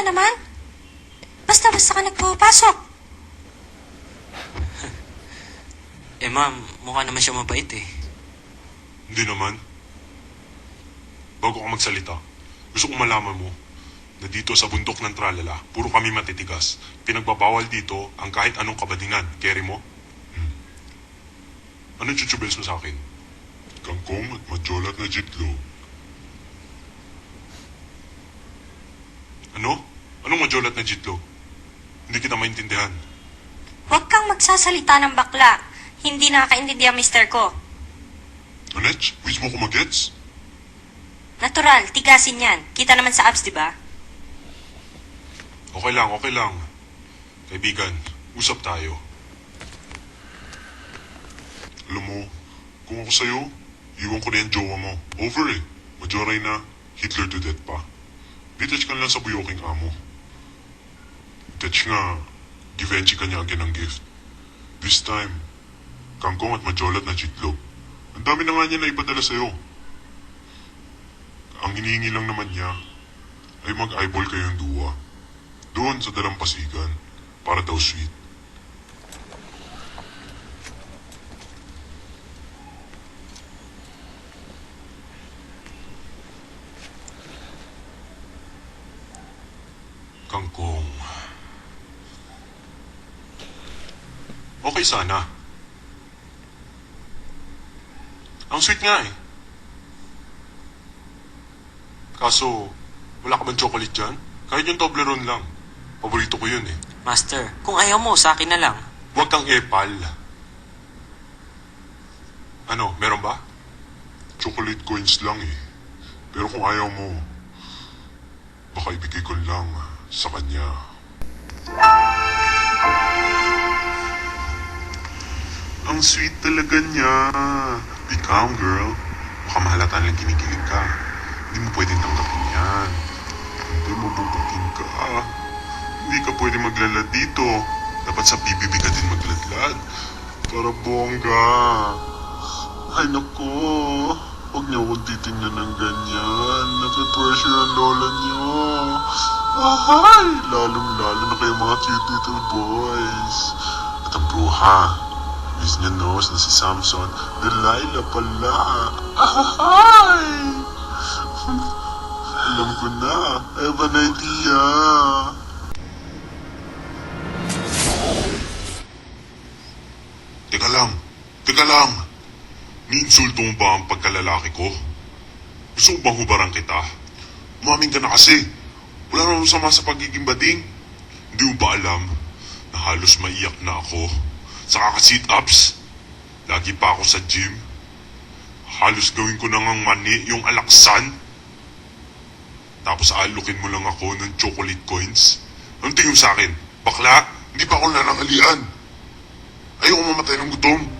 Na naman? Basta-basta ka nagpapasok. Eh ma'am, mukha naman siya mabait eh. Hindi naman. Bago ka magsalita, gusto kong malaman mo na dito sa bundok ng Tralala, puro kami matitigas. Pinagbabawal dito ang kahit anong kabadingan. Carry mo? Hmm. Anong chuchubels mo sa akin? Kangkong at majolat na jitlo. Ano? Anong majolat na jitlo? Hindi kita maintindihan. Huwag kang magsasalita ng bakla. Hindi nakakaintindi ang mister ko. Anech, wish mo ko magets? Natural, tigasin yan. Kita naman sa abs, di ba? Okay lang, okay lang. Kaibigan, usap tayo. Alam mo, kung ako sa'yo, iwan ko na yung jowa mo. Over eh. Majoray na, Hitler to death pa. Detach ka na lang sa buyoking amo. Detach nga, givenchy ka niya again ng gift. This time, kangkong at majolat na chitlog. Ang dami na nga niya na ipadala sa'yo. Ang hinihingi lang naman niya ay mag-eyeball kayong duwa. Doon sa dalampasigan. Para daw sweet. Kangkong. Okay sana. Ang sweet nga eh. Kaso, wala ka bang chocolate dyan? Kahit yung Toblerone lang. Paborito ko yun eh. Master, kung ayaw mo, sa akin na lang. Huwag kang epal. Ano, meron ba? Chocolate coins lang eh. Pero kung ayaw mo, baka ibigay ko lang sa kanya. Ang sweet talaga niya. Be calm, girl. Baka mahalata lang kinikilig ka. Hindi mo pwedeng tanggapin yan. Hindi mabubuking ka. Hindi ka pwede maglalad dito. Dapat sa PBB ka din magladlad. Para bongga. Ay naku. Huwag niyo akong titingnan ng ganyan. Nape-pressure ang lola niyo. Ahay! Lalong-lalo na kayo mga cute little boys. At ang bruha. Miss niya knows na si Samson, Delilah pala. Ahay! Alam ko na. I have an idea. Teka lang. Teka lang. Niinsulto mo ba ang pagkalalaki ko? Gusto mo bang hubarang kita? Umamin ka na kasi. Wala namang sama sa pagiging bading. Hindi mo ba alam na halos maiyak na ako sa kaka-sit-ups? Lagi pa ako sa gym. Halos gawin ko na ngang mani yung alaksan. Tapos aalukin mo lang ako ng chocolate coins. Anong tingin sa akin? Bakla? Hindi pa ako nanangalian. Ayoko mamatay ng gutom.